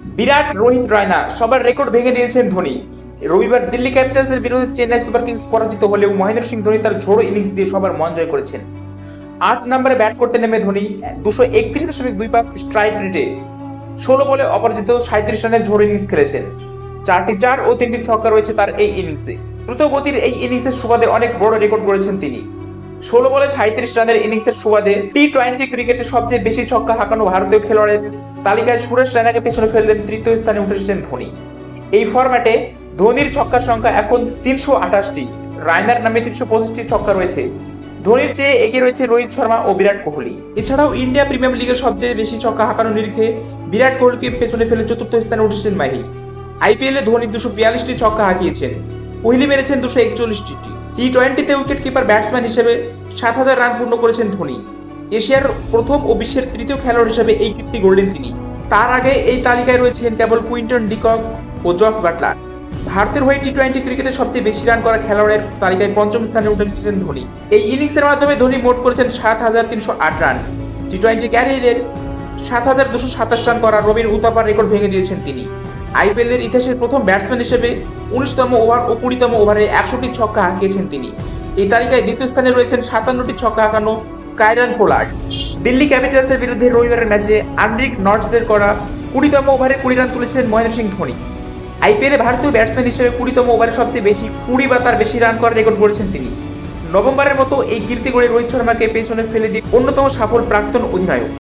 বিরাট রোহিত রায়না সবার রেকর্ড ভেঙে দিয়েছেন ধোনি। রবিবার দিল্লি ক্যাপিটালসের বিরুদ্ধে চেন্নাই সুপার কিংস পরাজিত হলেও মহেন্দ্র সিং ধোনি তার ঝোড়ো ইনিংস দিয়ে সবার মন জয় করেছেন। আট নম্বরে ব্যাট করতে নেমে ধোনি দুশো একত্রিশ দশমিক দুই পাঁচ স্ট্রাইক রেটে। ষোলো বলে অপরাজিত সাঁত্রিশ রানের ঝোড়ো ইনিংস খেলেছেন। চারটি চার ও তিনটি ছক্কা রয়েছে তার এই ইনিংসে। দ্রুত গতির এই ইনিংসের সুবাদে অনেক বড় রেকর্ড করেছেন তিনি। ষোলো বলে সাঁত্রিশ রানের ইনিংসের সুবাদে টি টোয়েন্টি ক্রিকেটে সবচেয়ে বেশি ছক্কা হাঁকানো ভারতীয় খেলোয়াড়ের তালিকায় সুরেশ রায়নাকে পেছনে ফেললেন তৃতীয় স্থানে উঠে এসেছেন ধোনি। এই ফরম্যাটে ধোনির ছক্কার সংখ্যা এখন তিনশো আঠাশটি। রায়নার নামে তিনশো পঁচিশটি ছক্কা রয়েছে। ধোনির চেয়ে এগিয়ে রয়েছে রোহিত শর্মা ও বিরাট কোহলি। এছাড়াও ইন্ডিয়া প্রিমিয়ার লিগের সবচেয়ে বেশি ছক্কা হাঁকানো নিরিখে বিরাট কোহলিকে পেছনে ফেলে চতুর্থ স্থানে উঠেছেন মাহি আইপিএলে ধোনি দুশো বিয়াল্লিশটি ছক্কা হাঁকিয়েছেন। কোহলি মেরেছেন দুশো একচল্লিশটি টি টোয়েন্টিতে উইকেট কিপার ব্যাটসম্যান হিসেবে সাত হাজার রান পূর্ণ করেছেন ধোনি। এশিয়ার প্রথম ও বিশ্বের তৃতীয় খেলোয়াড় হিসেবে এই কীর্তি গড়লেন তিনি। তার আগে এই তালিকায় রয়েছেন কেবল কুইন্টন ডিকক ও জস বাটলার। ভারতের হয়ে টি টোয়েন্টি ক্রিকেটে সবচেয়ে বেশি রান করা খেলোয়াড়ের তালিকায় পঞ্চম স্থানে উঠে এসেছেন ধোনি। এই ইনিংসের মাধ্যমে ধোনি মোট করেছেন সাত হাজার তিনশো আট রান টি টোয়েন্টি ক্যারিয়ারের সাত হাজার দুশো সাতাশ রান করা রবিন উতাপার রেকর্ড ভেঙে দিয়েছেন তিনি। আইপিএলের ইতিহাসের প্রথম ব্যাটসম্যান হিসেবে উনিশতম ওভার ও কুড়িতম ওভারে একশোটি ছক্কা হাঁকিয়েছেন তিনি। এই তালিকায় দ্বিতীয় স্থানে রয়েছেন সাতান্নটি ছক্কা হাঁকানো কায়রান পোলার্ড দিল্লি ক্যাপিটালসের বিরুদ্ধে রবিবারের ম্যাচে আন্ড্রিক নটসের করা কুড়িতম ওভারে কুড়ি রান তুলেছিলেন মহেন্দ্র সিং ধোনি। আইপিএলে ভারতীয় ব্যাটসম্যান হিসেবে কুড়িতম ওভারে সবচেয়ে বেশি কুড়ি বা তার বেশি রান করার রেকর্ড করেছেন তিনি। নভেম্বরের মতো এই কীর্তি রোহিত শর্মাকে পেছনে ফেলে দিয়ে অন্যতম সফল প্রাক্তন অধিনায়ক।